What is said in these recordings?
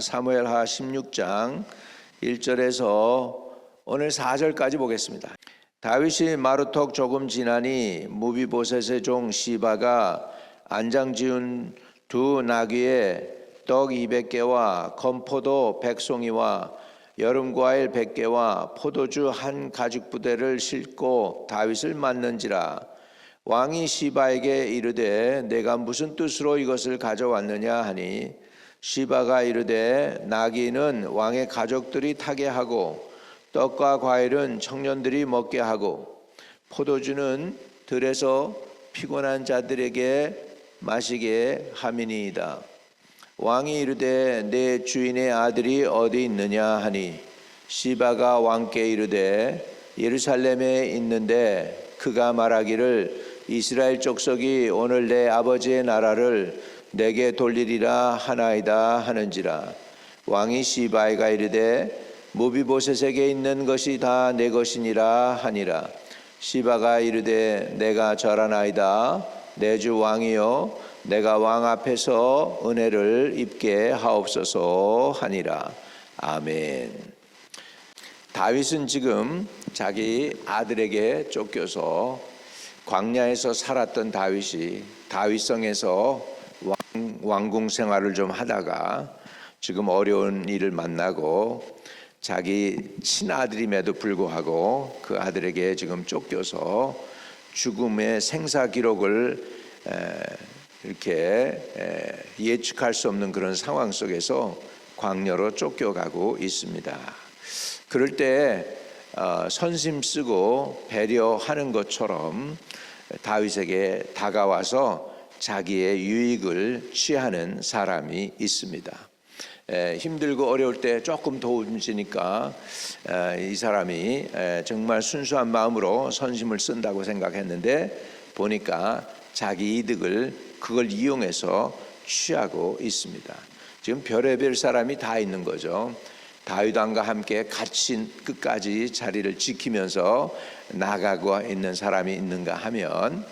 사무엘하 16장 1절에서 오늘 4절까지 보겠습니다. 다윗이 마루턱 조금 지나니 무비보셋의 종 시바가 안장 지은 두 나귀에 떡 200개와 건포도 100송이와 여름 과일 100개와 포도주 한 가죽 부대를 싣고 다윗을 맞는지라 왕이 시바에게 이르되 내가 무슨 뜻으로 이것을 가져왔느냐 하니 시바가 이르되 나귀는 왕의 가족들이 타게 하고 떡과 과일은 청년들이 먹게 하고 포도주는 들에서 피곤한 자들에게 마시게 함이니이다. 왕이 이르되 내 주인의 아들이 어디 있느냐 하니 시바가 왕께 이르되 예루살렘에 있는데 그가 말하기를 이스라엘 족속이 오늘 내 아버지의 나라를 내게 돌리리라 하나이다 하는지라. 왕이 시바이가 이르되 무비보셋에게 있는 것이 다 내 것이니라 하니라. 시바가 이르되 내가 절하나이다. 내 주 왕이여 내가 왕 앞에서 은혜를 입게 하옵소서 하니라. 아멘. 다윗은 지금 자기 아들에게 쫓겨서 광야에서 살았던 다윗이 다윗성에서 왕, 왕궁 생활을 좀 하다가 지금 어려운 일을 만나고 자기 친아들임에도 불구하고 그 아들에게 지금 쫓겨서 죽음의 생사 기록을 에, 이렇게 에, 예측할 수 없는 그런 상황 속에서 광야로 쫓겨가고 있습니다. 그럴 때 어, 선심 쓰고 배려하는 것처럼 다윗에게 다가와서 자기의 유익을 취하는 사람이 있습니다. 에, 힘들고 어려울 때 조금 도움주니까 에, 이 사람이 에, 정말 순수한 마음으로 선심을 쓴다고 생각했는데 보니까 자기 이득을 그걸 이용해서 취하고 있습니다. 지금 별의별 사람이 다 있는 거죠. 다윗 왕과 함께 같이 끝까지 자리를 지키면서 나가고 있는 사람이 있는가 하면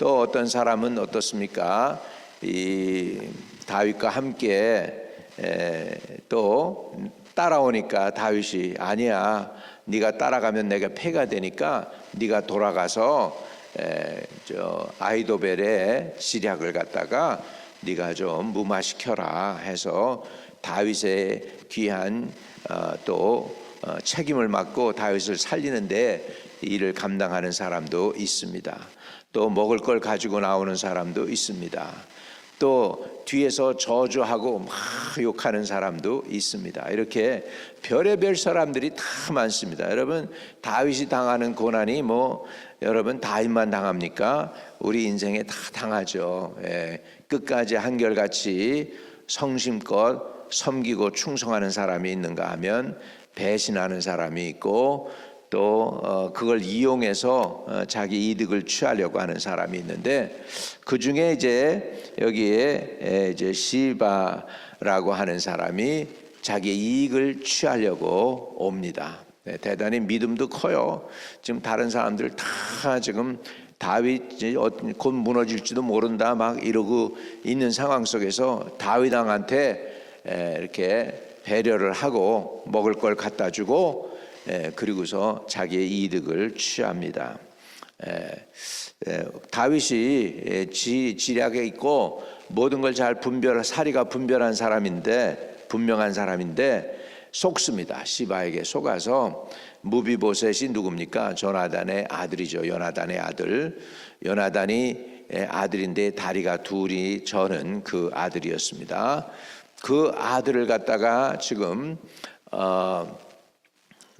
또 어떤 사람은 어떻습니까? 이 다윗과 함께 에, 또 따라오니까 다윗이 아니야 네가 따라가면 내가 패가 되니까 네가 돌아가서 에, 저 아이도벨의 시략을 갖다가 네가 좀 무마시켜라 해서 다윗의 귀한 어, 또 어, 책임을 맡고 다윗을 살리는데 일을 감당하는 사람도 있습니다. 또 먹을 걸 가지고 나오는 사람도 있습니다. 또 뒤에서 저주하고 막 욕하는 사람도 있습니다. 이렇게 별의별 사람들이 다 많습니다. 여러분 다윗이 당하는 고난이 뭐 여러분 다윗만 당합니까? 우리 인생에 다 당하죠. 예, 끝까지 한결같이 성심껏 섬기고 충성하는 사람이 있는가 하면 배신하는 사람이 있고 또 어, 그걸 이용해서 어, 자기 이득을 취하려고 하는 사람이 있는데 그 중에 이제 여기에 이제 시바라고 하는 사람이 자기 이익을 취하려고 옵니다. 네, 대단히 믿음도 커요. 지금 다른 사람들 다 지금 다윗 어, 곧 무너질지도 모른다 막 이러고 있는 상황 속에서 다윗 왕한테 이렇게 배려를 하고 먹을 걸 갖다 주고 그리고서 자기의 이득을 취합니다. 다윗이 지, 지략에 있고 모든 걸 잘 분별 사리가 분별한 사람인데 분명한 사람인데 속습니다. 시바에게 속아서 무비보셋이 누굽니까? 조나단의 아들이죠. 요나단의 아들. 요나단이 아들인데 다리가 둘이 저는 그 아들이었습니다. 그 아들을 갖다가 지금 어,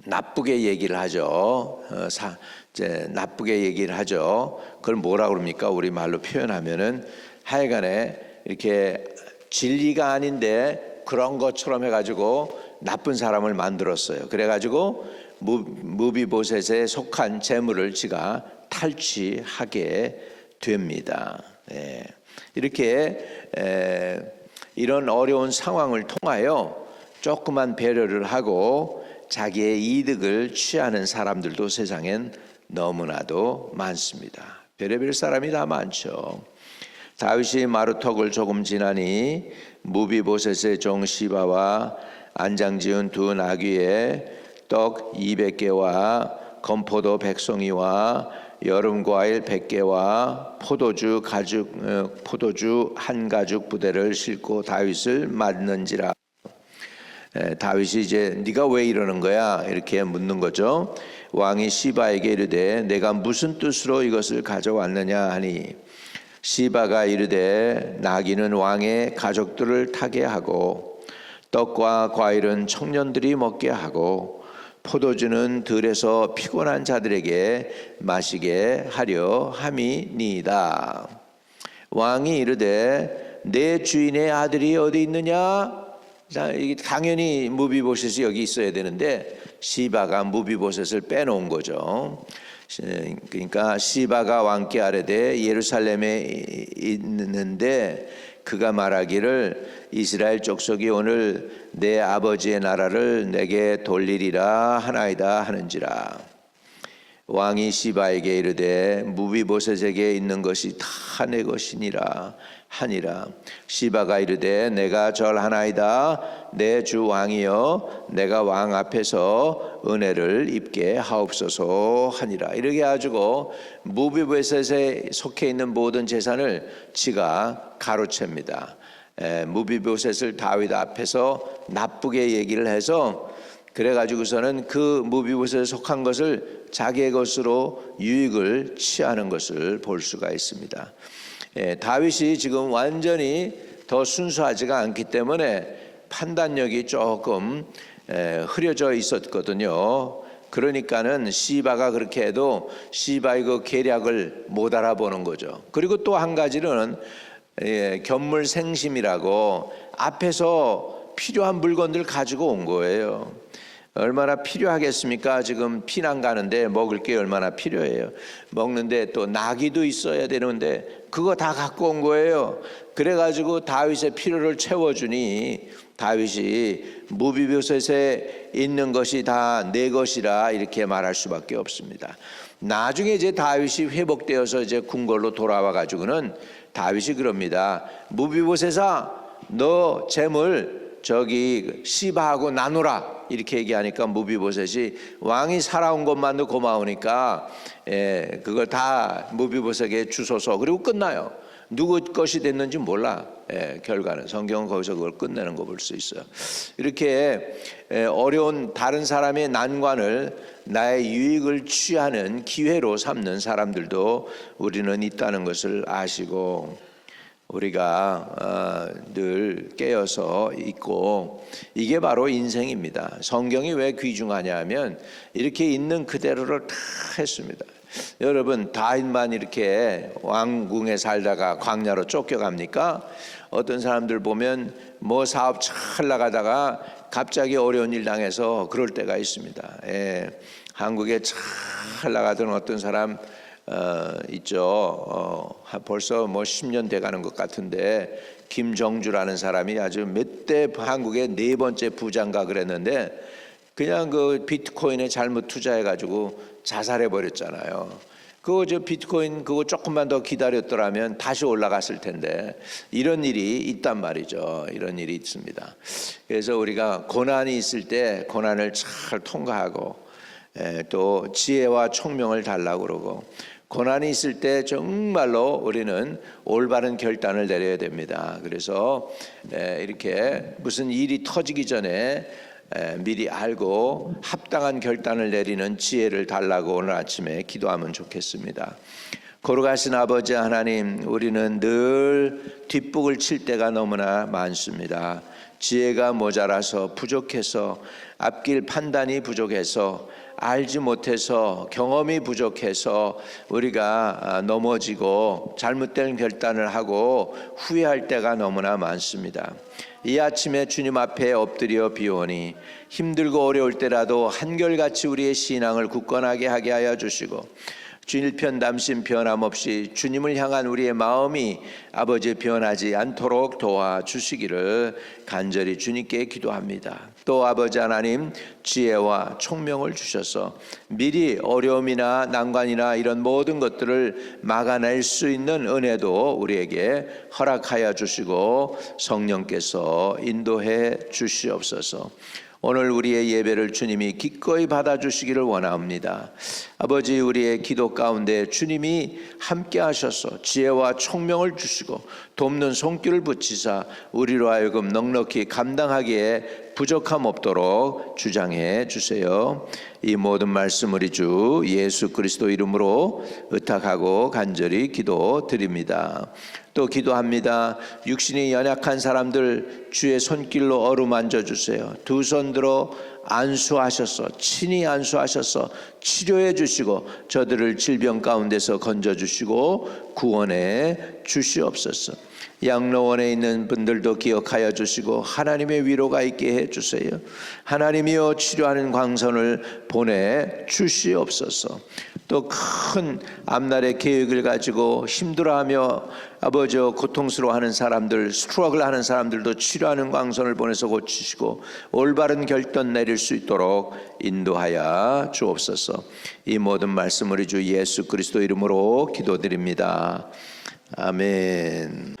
나쁘게 얘기를 하죠. 어, 사, 이제 나쁘게 얘기를 하죠. 그걸 뭐라 그럽니까? 우리 말로 표현하면은 하여간에 이렇게 진리가 아닌데 그런 것처럼 해가지고 나쁜 사람을 만들었어요. 그래가지고 무비보셋에 속한 재물을 지가 탈취하게 됩니다. 예. 이렇게 에, 이런 어려운 상황을 통하여 조그만 배려를 하고 자기의 이득을 취하는 사람들도 세상엔 너무나도 많습니다. 별의별 사람이 다 많죠. 다윗이 마루턱을 조금 지나니 무비보셋의 종 시바와 안장지은 두 나귀에 떡 200개와 건포도 백송이와 여름 과일 100개와 포도주 가죽 어, 포도주 한 가죽 부대를 싣고 다윗을 맞는지라 에, 다윗이 이제 네가 왜 이러는 거야 이렇게 묻는 거죠. 왕이 시바에게 이르되 내가 무슨 뜻으로 이것을 가져왔느냐 하니 시바가 이르되 나귀는 왕의 가족들을 타게 하고 떡과 과일은 청년들이 먹게 하고 포도주는 들에서 피곤한 자들에게 마시게 하려 함이니이다. 왕이 이르되 내 주인의 아들이 어디 있느냐? 당연히 무비보셋이 여기 있어야 되는데 시바가 무비보셋을 빼놓은 거죠. 시- 그러니까 시바가 왕께 아뢰되 예루살렘에 있는데 그가 말하기를 이스라엘 족속이 오늘 내 아버지의 나라를 내게 돌리리라 하나이다 하는지라 왕이 시바에게 이르되 무비보셋에게 있는 것이 다 내 것이니라 하니라. 시바가 이르되 내가 절하나이다. 내 주 왕이여 내가 왕 앞에서 은혜를 입게 하옵소서 하니라. 이렇게 가지고 무비보셋에 속해 있는 모든 재산을 지가 가로챕니다. 에, 무비보셋을 다윗 앞에서 나쁘게 얘기를 해서 그래 가지고서는 그 무비보셋에 속한 것을 자기의 것으로 유익을 취하는 것을 볼 수가 있습니다. 예, 다윗이 지금 완전히 더 순수하지가 않기 때문에 판단력이 조금 에, 흐려져 있었거든요. 그러니까는 시바가 그렇게 해도 시바의 그 계략을 못 알아보는 거죠. 그리고 또 한 가지는 예, 견물생심이라고 앞에서 필요한 물건들 가지고 온 거예요. 얼마나 필요하겠습니까? 지금 피난 가는데 먹을 게 얼마나 필요해요. 먹는데 또 나귀도 있어야 되는데 그거 다 갖고 온 거예요. 그래 가지고 다윗의 필요를 채워 주니 다윗이 무비보셋에 있는 것이 다 내 것이라 이렇게 말할 수밖에 없습니다. 나중에 이제 다윗이 회복되어서 이제 궁궐로 돌아와 가지고는 다윗이 그럽니다. 무비보셋아 너 재물 저기 시바하고 나누라 이렇게 얘기하니까 무비보셋이 왕이 살아온 것만도 고마우니까 예, 그걸 다 무비보셋에게 주소서 그리고 끝나요. 누구 것이 됐는지 몰라. 예, 결과는 성경은 거기서 그걸 끝내는 거 볼 수 있어요. 이렇게 예, 어려운 다른 사람의 난관을 나의 유익을 취하는 기회로 삼는 사람들도 우리는 있다는 것을 아시고 우리가 어, 늘 깨어서 있고 이게 바로 인생입니다. 성경이 왜 귀중하냐면 이렇게 있는 그대로를 다 했습니다. 여러분 다윗만 이렇게 왕궁에 살다가 광야로 쫓겨갑니까? 어떤 사람들 보면 뭐 사업 잘 나가다가 갑자기 어려운 일 당해서 그럴 때가 있습니다. 예, 한국에 잘 나가던 어떤 사람 어, 있죠. 어, 한- 벌써 뭐 10년 돼가는 것 같은데 김정주라는 사람이 아주 몇 대 한국의 네 번째 부장가 그랬는데 그냥 그 비트코인에 잘못 투자해가지고 자살해 버렸잖아요. 그거 저 비트코인 그거 조금만 더 기다렸더라면 다시 올라갔을 텐데 이런 일이 있단 말이죠. 이런 일이 있습니다. 그래서 우리가 고난이 있을 때 고난을 잘 통과하고 에, 또 지혜와 총명을 달라고 그러고 고난이 있을 때 정말로 우리는 올바른 결단을 내려야 됩니다. 그래서 에, 이렇게 무슨 일이 터지기 전에 에, 미리 알고 합당한 결단을 내리는 지혜를 달라고 오늘 아침에 기도하면 좋겠습니다. 거룩하신 아버지 하나님, 우리는 늘 뒷북을 칠 때가 너무나 많습니다. 지혜가 모자라서 부족해서 앞길 판단이 부족해서 알지 못해서 경험이 부족해서 우리가 아, 넘어지고 잘못된 결단을 하고 후회할 때가 너무나 많습니다. 이 아침에 주님 앞에 엎드려 비오니 힘들고 어려울 때라도 한결같이 우리의 신앙을 굳건하게 하게 하여 주시고 주일편 남심 변함없이 주님을 향한 우리의 마음이 아버지 변하지 않도록 도와 주시기를 간절히 주님께 기도합니다. 또 아버지 하나님 지혜와 총명을 주셔서 미리 어려움이나 난관이나 이런 모든 것들을 막아낼 수 있는 은혜도 우리에게 허락하여 주시고 성령께서 인도해 주시옵소서. 오늘 우리의 예배를 주님이 기꺼이 받아주시기를 원합니다. 아버지 우리의 기도 가운데 주님이 함께 하셔서 지혜와 총명을 주시고 돕는 손길을 붙이사 우리로 하여금 넉넉히 감당하기에 부족함 없도록 주장해 주세요. 이 모든 말씀 우리 주 예수 그리스도 이름으로 의탁하고 간절히 기도 드립니다. 또 기도합니다. 육신이 연약한 사람들 주의 손길로 어루만져 주세요. 두 손 들어 안수하셔서 친히 안수하셔서 치료해 주시고 저들을 질병 가운데서 건져 주시고 구원해 주시옵소서. 양로원에 있는 분들도 기억하여 주시고 하나님의 위로가 있게 해 주세요. 하나님이여 치료하는 광선을 보내 주시옵소서. 또 큰 앞날의 계획을 가지고 힘들어하며 아버지 고통스러워하는 사람들, 스트러글 하는 사람들도 치료 하는 광선을 보내서 고치시고 올바른 결단 내릴 수 있도록 인도하여 주옵소서. 이 모든 말씀 우리 주 예수 그리스도 이름으로 기도드립니다. 아멘.